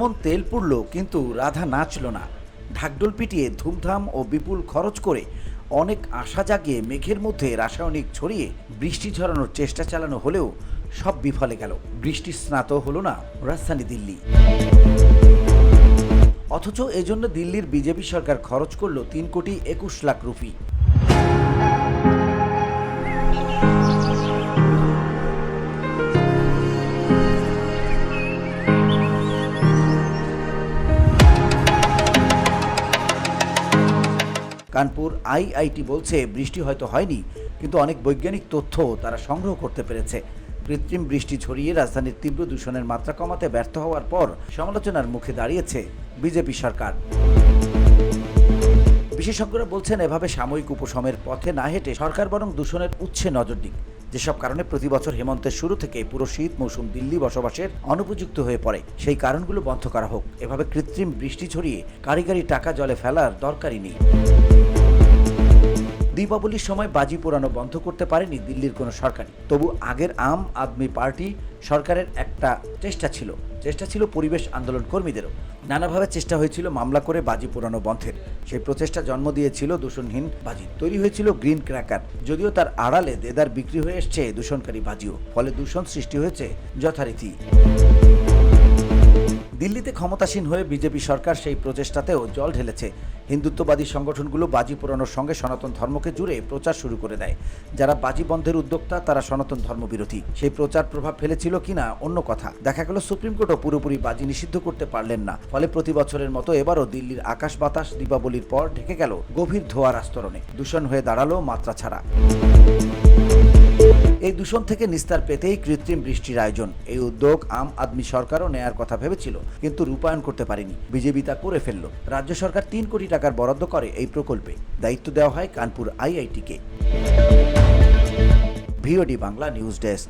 মন তেল পুড়ল, কিন্তু রাধা নাচল না। ঢাকডোল পিটিয়ে ধুমধাম ও বিপুল খরচ করে অনেক আশা জাগিয়ে মেঘের মধ্যে রাসায়নিক ছড়িয়ে বৃষ্টি ঝরানোর চেষ্টা চালানো হলেও সব বিফলে গেল। বৃষ্টি স্নাত হলো না রাজধানী দিল্লি। অথচ এজন্য দিল্লির বিজেপি সরকার খরচ করল তিন কোটি একুশ লাখ রুপি। কানপুর আইআইটি বলছে, বৃষ্টি হয়তো হয়নি, কিন্তু অনেক বৈজ্ঞানিক তথ্য তারা সংগ্রহ করতে পেরেছে। কৃত্রিম বৃষ্টি ছড়িয়ে রাজধানীর তীব্র দূষণের মাত্রা কমাতে ব্যর্থ হওয়ার পর সমালোচনার মুখে দাঁড়িয়েছে বিজেপি সরকার। বিশেষজ্ঞরা বলছেন, এভাবে সাময়িক উপশমের পথে না হেঁটে সরকার বরং দূষণের উৎসে নজর দিক। যেসব কারণে প্রতি বছর হেমন্তের শুরু থেকে পুরো শীত মৌসুম দিল্লি বসবাসের অনুপযুক্ত হয়ে পড়ে, সেই কারণগুলো বন্ধ করা হোক। এভাবে কৃত্রিম বৃষ্টি ছড়িয়ে কারিগরি টাকা জলে ফেলার দরকারই নেই। দীপাবলির সময় বাজি পোড়ানো বন্ধ করতে পারেনি দিল্লির কোনো সরকারই। তবু আগের আম আদমি পার্টি সরকারের একটা চেষ্টা ছিল। চেষ্টা ছিল পরিবেশ আন্দোলন কর্মীদেরও। নানাভাবে চেষ্টা হয়েছিল মামলা করে বাজি পোড়ানো বন্ধের। সেই প্রচেষ্টা জন্ম দিয়েছিল দূষণহীন বাজি। তৈরি হয়েছিল গ্রিন ক্র্যাকার। যদিও তার আড়ালে দেদার বিক্রি হয়ে এসছে দূষণকারী বাজিও। ফলে দূষণ সৃষ্টি হয়েছে যথারীতি। দিল্লিতে ক্ষমতাসীন হয়ে বিজেপি সরকার সেই প্রচেষ্টাতেও জল ঢেলেছে। হিন্দুত্ববাদী সংগঠনগুলো বাজি পোড়ানোর সঙ্গে সনাতন ধর্মকে জুড়ে প্রচার শুরু করে দেয়। যারা বাজি বন্ধের উদ্যোক্তা, তারা সনাতন ধর্মবিরোধী। সেই প্রচার প্রভাব ফেলেছিল কিনা অন্য কথা। দেখা গেল সুপ্রিম কোর্টও পুরোপুরি বাজি নিষিদ্ধ করতে পারলেন না। ফলে প্রতি বছরের মতো এবারও দিল্লির আকাশ বাতাস দীপাবলির পর ঢেকে গেল গভীর ধোয়ার আস্তরণে। দূষণ হয়ে দাঁড়াল মাত্রা ছাড়া। এই দূষণ থেকে নিস্তার পেতেই কৃত্রিম বৃষ্টির আয়োজন। এই উদ্যোগ আম আদমি সরকারও নেয়ার কথা ভেবেছিল, কিন্তু রূপায়ণ করতে পারেনি। বিজেপি তা করে ফেলল। রাজ্য সরকার তিন কোটি টাকার বরাদ্দ করে এই প্রকল্পে। দায়িত্ব দেওয়া হয় Kanpur আইআইটিকে। VOD Bangla news desk.